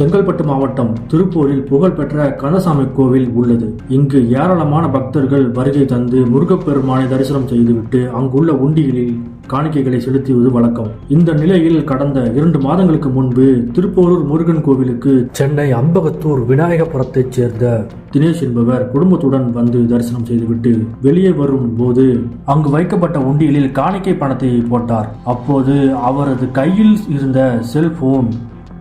செங்கல்பட்டு மாவட்டம் திருப்பூரில் புகழ்பெற்ற கந்தசாமி கோவில் உள்ளது. இங்கு ஏராளமான பக்தர்கள் வருகை தந்து முருகப்பெருமானை தரிசனம் செய்துவிட்டு அங்குள்ள உண்டிகளில் காணிக்கைகளை செலுத்துவது வழக்கம். இந்த நிலையில் கடந்த இரண்டு மாதங்களுக்கு முன்பு திருப்போரூர் முருகன் கோவிலுக்கு சென்னை அம்பகத்தூர் விநாயகபுரத்தைச் சேர்ந்த தினேஷ் என்பவர் குடும்பத்துடன் வந்து தரிசனம் செய்துவிட்டு வெளியே வரும் போது அங்கு வைக்கப்பட்ட உண்டியலில் காணிக்கை பணத்தை போட்டார். அப்போது அவரது கையில் இருந்த செல்போன்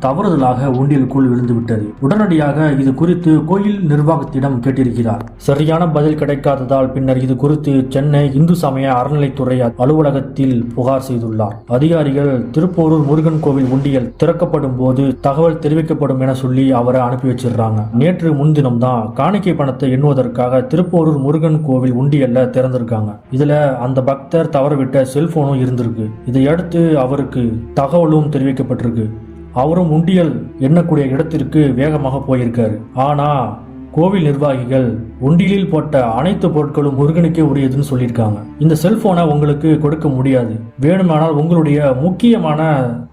தவறுதலாக உண்டியலுக்குள் விழுந்துவிட்டது. உடனடியாக இது குறித்து கோயில் நிர்வாகத்திடம் கேட்டிருக்கிறார். சரியான பதில் கிடைக்காததால் பின்னர் இது குறித்து சென்னை இந்து சமய அறநிலைத்துறை அலுவலகத்தில் புகார் செய்துள்ளார். அதிகாரிகள் திருப்போரூர் முருகன் கோவில் உண்டியல் திறக்கப்படும் போது தகவல் தெரிவிக்கப்படும் என சொல்லி அவரை அனுப்பி வச்சிடுறாங்க. நேற்று முன்தினம் தான் காணிக்கை பணத்தை எண்ணுவதற்காக திருப்போரூர் முருகன் கோவில் உண்டியல்ல திறந்திருக்காங்க. இதுல அந்த பக்தர் தவறவிட்ட செல்போனும் இருந்திருக்கு. இதையடுத்து அவருக்கு தகவலும் தெரிவிக்கப்பட்டிருக்கு. அவரும் உண்டியல் எண்ணக்கூடிய இடத்திற்கு வேகமாக போயிருக்காரு. ஆனா கோவில் நிர்வாகிகள் உண்டியலில் போட்ட அனைத்து பொருட்களும் முருகனுக்கே உரியதுன்னு சொல்லியிருக்காங்க. இந்த செல்போனை உங்களுக்கு கொடுக்க முடியாது. வேணுமானால் உங்களுடைய முக்கியமான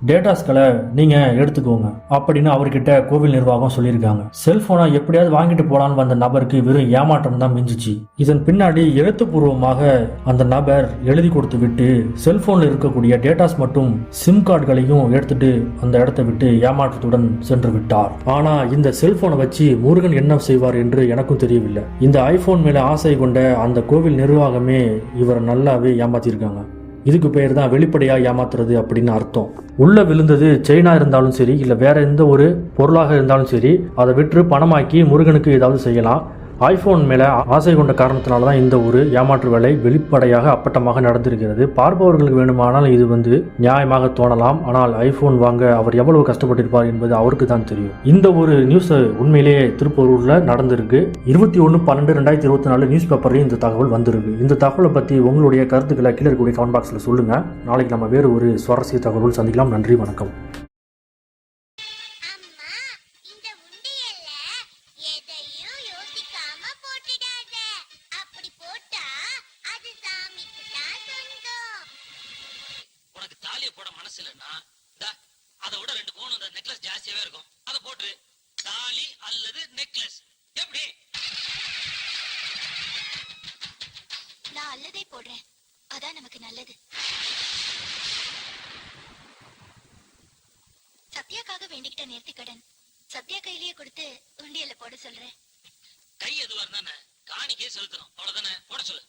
டேட்டாஸ்களை நீங்க எடுத்துக்கோங்க. அப்படின்னு அவர்கிட்ட கோவில் நிர்வாகம் சொல்லியிருக்காங்க. செல்போனை எப்படியாவது வாங்கிட்டு போலான்னு வந்த நபருக்கு வெறும் ஏமாற்றம் தான் மிஞ்சிச்சு. இதன் பின்னாடி எழுத்துப்பூர்வமாக அந்த நபர் எழுதி கொடுத்து விட்டு செல்போன்ல இருக்கக்கூடிய டேட்டாஸ் மற்றும் சிம் கார்டுகளையும் எடுத்துட்டு அந்த இடத்தை விட்டு ஏமாற்றத்துடன் சென்று விட்டார். ஆனா இந்த செல்போனை வச்சு முருகன் என்ன செய்வார் என்று எனக்கும் தெரியவில்லை. இந்த ஐபோன் மேல ஆசை கொண்ட அந்த கோவில் நிர்வாகமே இவரை நல்லாவே ஏமாத்திருக்காங்க. இதுக்கு பேர் தான் வெளிப்படையா ஏமாத்துறது அப்படின்னு அர்த்தம். உள்ள விழுந்தது செயினா இருந்தாலும் சரி இல்ல வேற எந்த ஒரு பொருளாக இருந்தாலும் சரி அதை விற்று பணமாக்கி முருகனுக்கு ஏதாவது செய்யலாம். ஐஃபோன் மேலே ஆசை கொண்ட காரணத்தினால தான் இந்த ஒரு ஏமாற்று வேலை வெளிப்படையாக அப்பட்டமாக நடந்திருக்கிறது. பார்ப்பவர்களுக்கு வேண்டுமானால் இது வந்து நியாயமாக தோணலாம். ஆனால் ஐஃபோன் வாங்க அவர் எவ்வளவு கஷ்டப்பட்டிருப்பார் என்பது அவருக்கு தான் தெரியும். இந்த ஒரு நியூஸ் உண்மையிலேயே திருப்பூரூரில் நடந்திருக்கு. இருபத்தி ஒன்று பன்னெண்டு ரெண்டாயிரத்தி இருபத்தி நாலு நியூஸ் பேப்பர்லையும் இந்த தகவல் வந்திருக்கு. இந்த தகவலை பற்றி உங்களுடைய கருத்துக்களை கீழே இருக்கக்கூடிய கமெண்ட் பாக்ஸில் சொல்லுங்கள் நாளைக்கு நம்ம வேறு ஒரு சுவாரஸ்ய தகவல் சந்திக்கலாம். நன்றி வணக்கம். தாலியை போட மனசு இல்லைன்னா அதை விட ரெண்டு பவுன் அந்த நெக்லஸ் ஜாஸ்தியாவே இருக்கும். அதை போட்டுரு தாலி அல்லது நெக்லஸ் எப்படி? நான் அல்லதை போடுறேன். அதான் நமக்கு நல்லது. சத்யாக்காக வேண்டிக்கிட்ட நேர்த்திக்கடன் சத்யா கையிலேயே கொடுத்து உண்டியல்ல போட சொல்றேன். கை எதுவா இருந்தானே காணிக்கே செலுத்தணும். அவ்வளவுதானே? போட சொல்லு.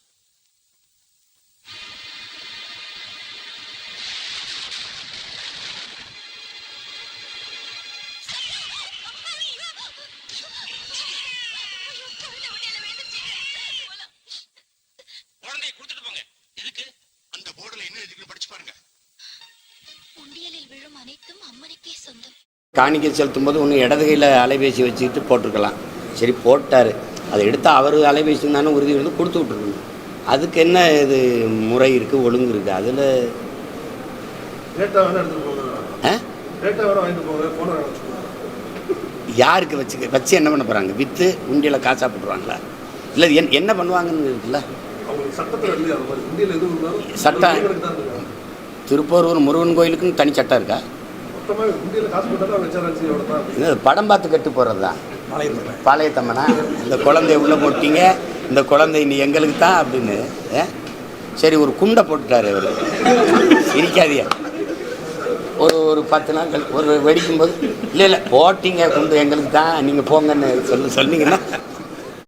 அனைத்தும் அம்மனுக்கே சொந்தம். காணிக்கை செலுத்தும் போது ஒன்று இடது கையில் அலைபேசி வச்சுக்கிட்டு போட்டிருக்கலாம். சரி போட்டார். அதை எடுத்து அவர் அலைபேசி தானே உறுதி வந்து கொடுத்து விட்டுருக்கணும். அதுக்கு என்ன இது முறை இருக்குது ஒழுங்கு இருக்குது அதில் யாருக்கு வச்சு வச்சு என்ன பண்ண போகிறாங்க விற்று உண்டியில் காசா போட்டுருவாங்களா? இல்லை என் என்ன பண்ணுவாங்கன்னு இருக்குல்ல? சட்டம். திருப்பூரூர் முருகன் கோயிலுக்குன்னு தனி சட்டம் இருக்கா? இது படம் பார்த்து கட்டு போகிறது தான். பாளையத்தம்மனா. இந்த குழந்தைய உள்ளே போட்டீங்க இந்த குழந்தை நீ எங்களுக்கு தான் அப்படின்னு? சரி ஒரு குண்டை போட்டுட்டாரு அவர். சிரிக்காதியா ஒரு ஒரு பத்து நாள் கழி ஒரு வெடிக்கும்போது இல்லை இல்லை போட்டீங்க குண்டு எங்களுக்கு தான் நீங்கள் போங்கன்னு சொல்லி சொன்னீங்கன்னா